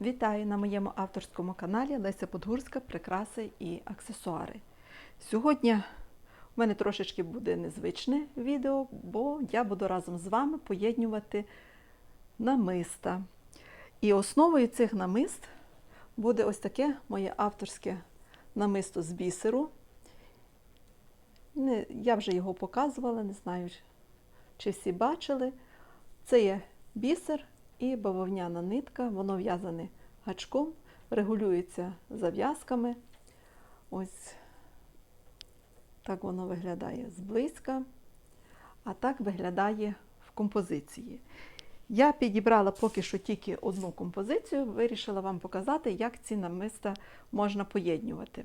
Вітаю на моєму авторському каналі Леся Подгурська Прикраси і аксесуари. Сьогодні у мене трошечки буде незвичне відео, бо я буду разом з вами поєднювати намиста. І основою цих намист буде ось таке моє авторське намисто з бісеру. Я вже його показувала, не знаю, чи всі бачили. Це є бісер і бавовняна нитка, воно в'язане гачком, регулюється зав'язками. Ось так воно виглядає зблизька, а так виглядає в композиції. Я підібрала поки що тільки одну композицію, вирішила вам показати, як ці намиста можна поєднювати.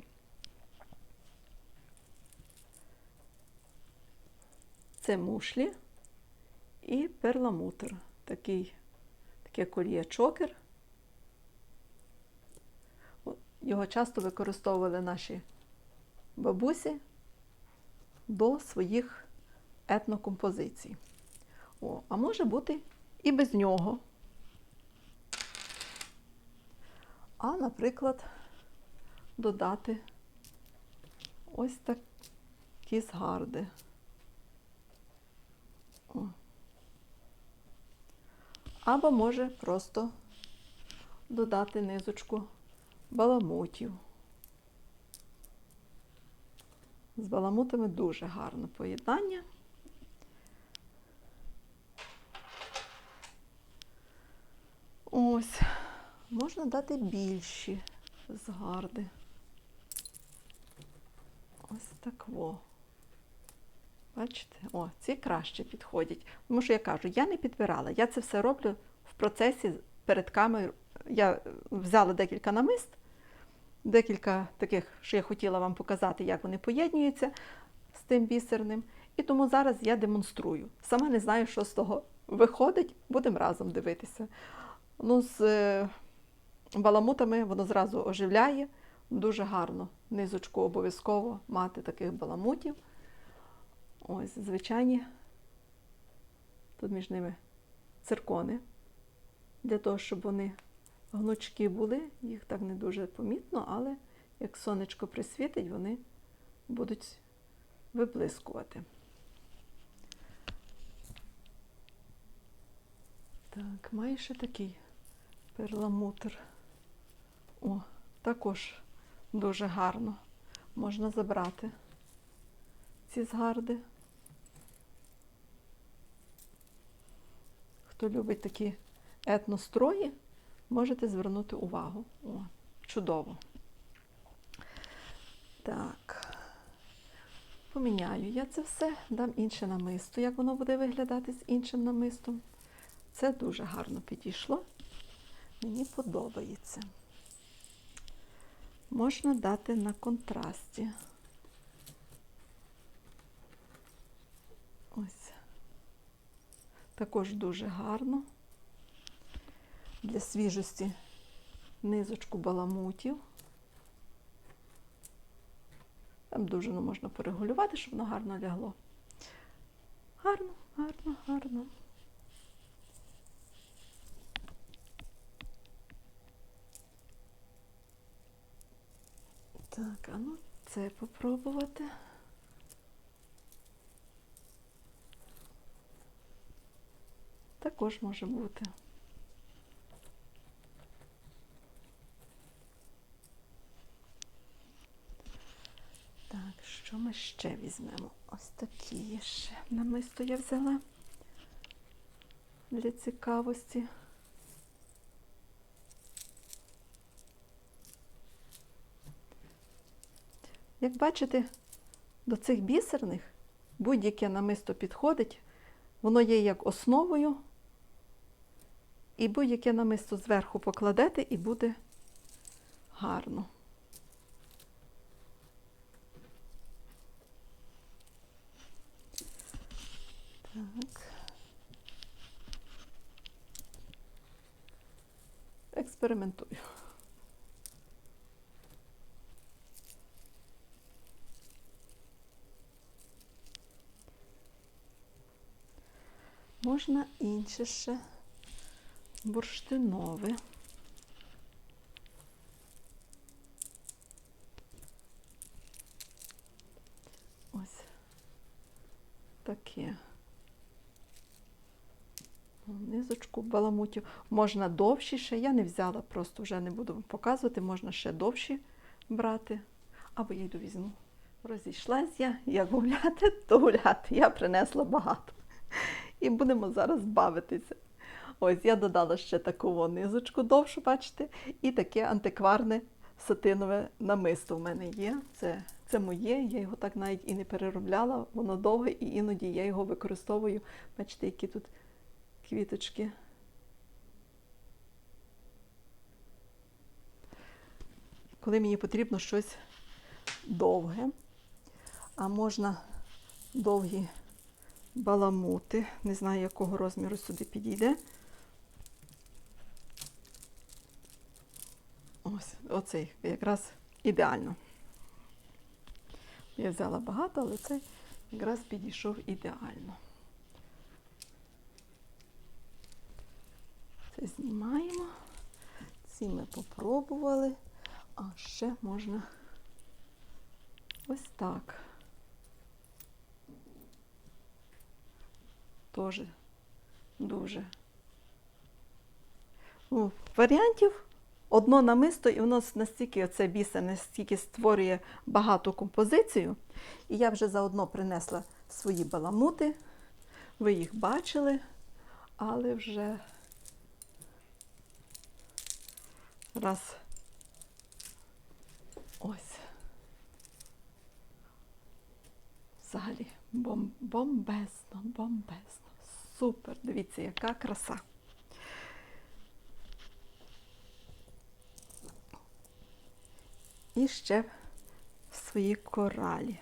Це мушлі і перламутр. Такий, таке кольє чокер. Його часто використовували наші бабусі до своїх етнокомпозицій. О, а може бути і без нього. А, наприклад, додати ось такі згарди. О. Або може просто додати низочку баламутів. З баламутами дуже гарне поєднання. Ось, можна дати більші згарди. Ось так во. Бачите? О, ці краще підходять. Тому що я кажу, я не підбирала. Я це все роблю в процесі перед камерою. Я взяла декілька намист, декілька таких, що я хотіла вам показати, як вони поєднуються з тим бісерним. І тому зараз я демонструю. Сама не знаю, що з того виходить, будемо разом дивитися. Ну, з е, баламутами воно зразу оживляє. Дуже гарно. Низочку обов'язково мати таких баламутів. Ось, звичайні. Тут між ними циркони. Для того, щоб вони гнучки були, їх так не дуже помітно, але як сонечко присвітить, вони будуть виблискувати. Так, має ще такий перламутр. О, також дуже гарно. Можна забрати ці згарди. Хто любить такі етнострої, можете звернути увагу. О, чудово. Так. Поміняю я це все, дам інше намисто, як воно буде виглядати з іншим намистом. Це дуже гарно підійшло. Мені подобається. Можна дати на контрасті. Ось. Також дуже гарно. Для свіжості низочку баламутів. Там дуже ну, можна порегулювати, щоб воно гарно лягло. Гарно, гарно, гарно. Так, а ну це попробувати. Також може бути. Так, що ми ще візьмемо? Ось такі ще намисто я взяла для цікавості. Як бачите, до цих бісерних будь-яке намисто підходить, воно є як основою, і будь-яке намисто зверху покладете і буде гарно. Так. Експериментую. Можна інше ще бурштинове. Ось таке. Низочку баламутів. Можна довші ще, я не взяла, просто вже не буду вам показувати, можна ще довші брати, або я йду візьму. Розійшлась я, як гуляти, то гуляти. Я принесла багато. І будемо зараз бавитися. Ось я додала ще таку низочку довшу, бачите, і таке антикварне сатинове намисто в мене є. Це, це моє, я його так навіть і не переробляла, воно довге, і іноді я його використовую. Бачите, які тут квіточки. Коли мені потрібно щось довге, а можна довгі баламути, не знаю, якого розміру сюди підійде. Ось, оцей якраз ідеально. Я взяла багато, але цей якраз підійшов ідеально. Це знімаємо. Ці ми попробували. А ще можна ось так. Теж дуже. Ну, варіантів одно намисто, і воно настільки оце бісер, настільки створює багату композицію. І я вже заодно принесла свої баламути. Ви їх бачили, але вже раз ось. Взагалі бом- бомбезно, бомбезно. Супер. Дивіться, яка краса. І ще свої коралі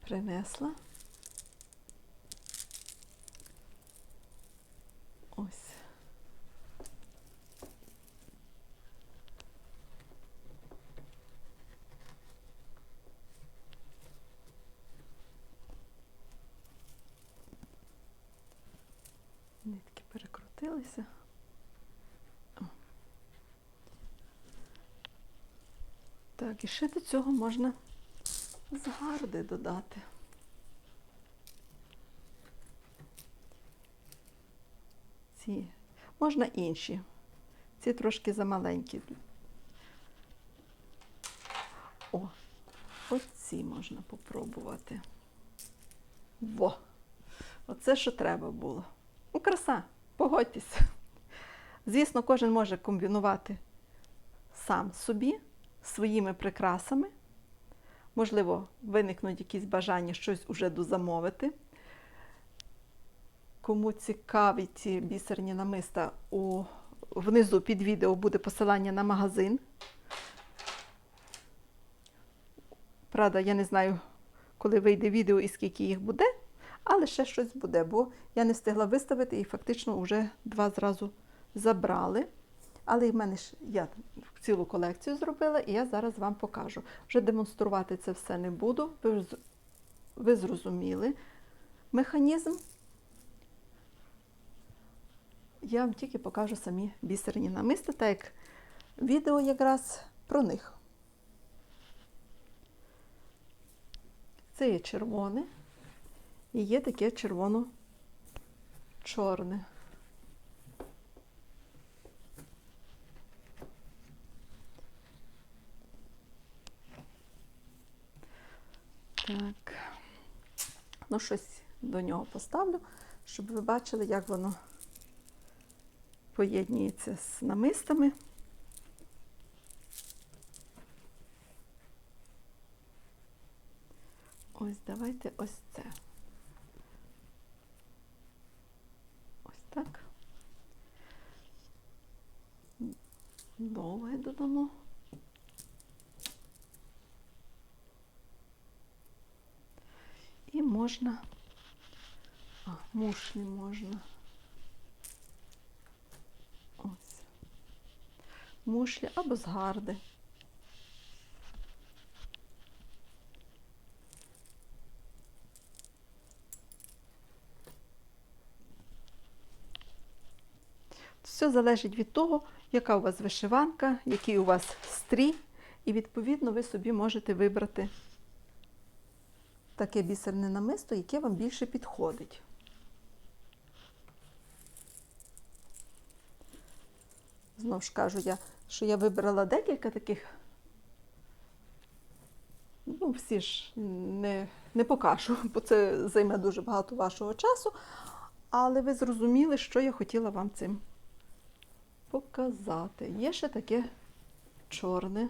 принесла. Ось. Нитки перекрутилися. О. Так, і ще до цього можна згарди додати. Ці. Можна інші. Ці трошки замаленькі. О, оці можна попробувати. Во! Оце що треба було. Ну, краса, погодьтеся. Звісно, кожен може комбінувати сам собі своїми прикрасами. Можливо, виникнуть якісь бажання щось уже дозамовити. Кому цікаві ці бісерні намиста, у, внизу під відео буде посилання на магазин. Правда, я не знаю, коли вийде відео і скільки їх буде, але ще щось буде, бо я не встигла виставити і фактично вже два зразу забрали. Але в мене ж я цілу колекцію зробила, і я зараз вам покажу. Вже демонструвати це все не буду. Ви, ви зрозуміли механізм. Я вам тільки покажу самі бісерні намиста, так як відео якраз про них. Це є червоне і є таке червоно-чорне. Так. Ну, щось до нього поставлю, щоб ви бачили, як воно поєднується з намистами. Ось давайте ось це. Ось так. Довге додамо. Можна, а, мушлі можна. Ось. Мушлі або згарди. Все залежить від того, яка у вас вишиванка, який у вас стрій, і відповідно ви собі можете вибрати таке бісерне намисто, яке вам більше підходить. Знову ж кажу я, що я вибрала декілька таких. Ну, всі ж не, не покажу, бо це займе дуже багато вашого часу. Але ви зрозуміли, що я хотіла вам цим показати. Є ще таке чорне,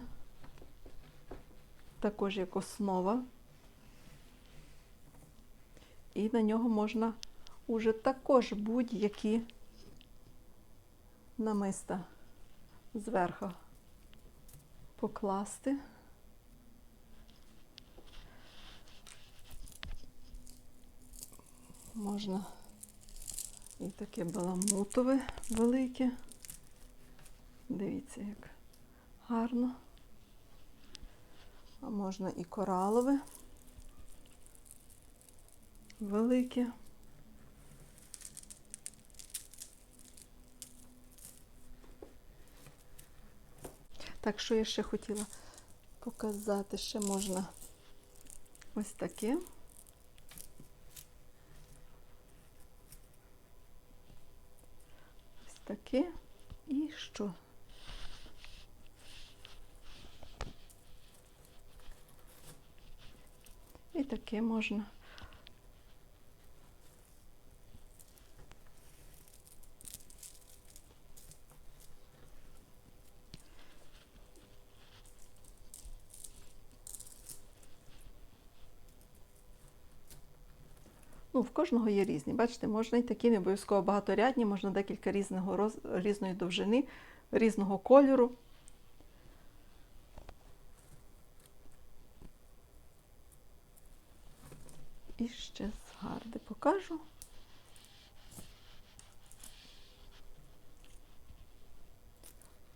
також як основа. І на нього можна уже також будь-які намиста зверху покласти. Можна і таке баламутове велике. Дивіться, як гарно. А можна і коралове велике. Так, що я ще хотіла показати? Ще можна ось таке. Ось таке. І що? І таке можна. Ну, в кожного є різні. Бачите, можна і такі не обов'язково багаторядні, можна декілька різного роз... різної довжини, різного кольору. І ще згарди покажу.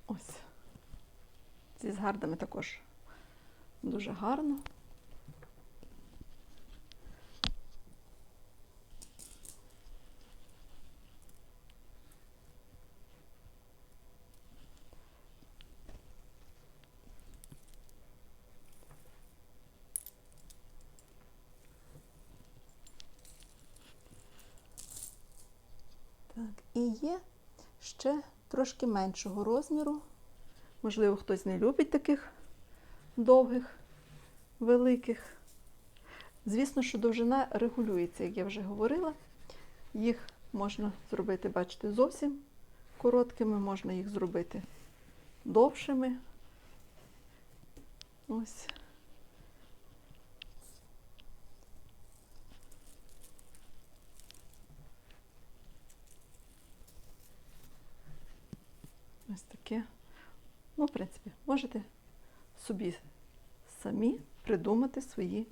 Ось. Зі згардами також дуже гарно. Так, і є ще трошки меншого розміру. Можливо, хтось не любить таких довгих, великих. Звісно, що довжина регулюється, як я вже говорила. Їх можна зробити, бачите, зовсім короткими, можна їх зробити довшими. Ось. Ось таке. Ну, в принципі, можете собі самі придумати свої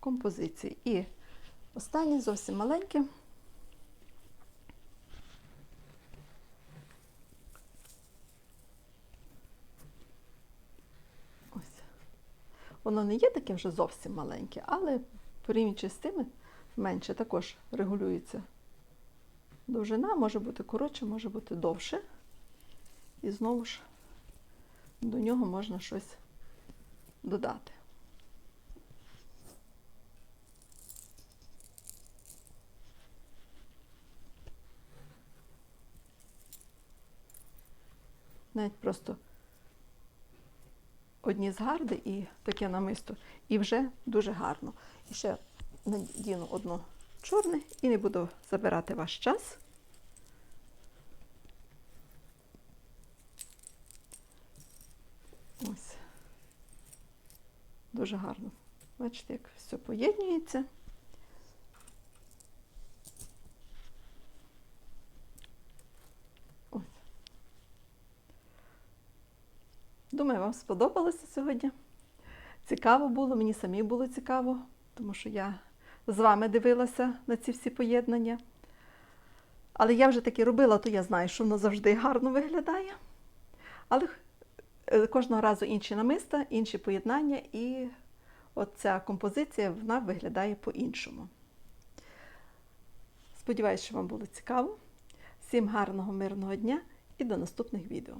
композиції. І останнє зовсім маленьке. Воно не є таке вже зовсім маленьке, але порівнюючи з тими менше також регулюється довжина, може бути коротше, може бути довше. І знову ж до нього можна щось додати. Навіть просто одні згарди і таке намисто, і вже дуже гарно. І ще надіну одну чорне і не буду забирати ваш час. Ось. Дуже гарно. Бачите, як все поєднюється. Думаю, вам сподобалося сьогодні. Цікаво було, мені самі було цікаво, тому що я з вами дивилася на ці всі поєднання. Але я вже таки робила, то я знаю, що воно завжди гарно виглядає. Але кожного разу інші намиста, інші поєднання, і оця композиція вона виглядає по-іншому. Сподіваюсь, що вам було цікаво. Всім гарного, мирного дня і до наступних відео.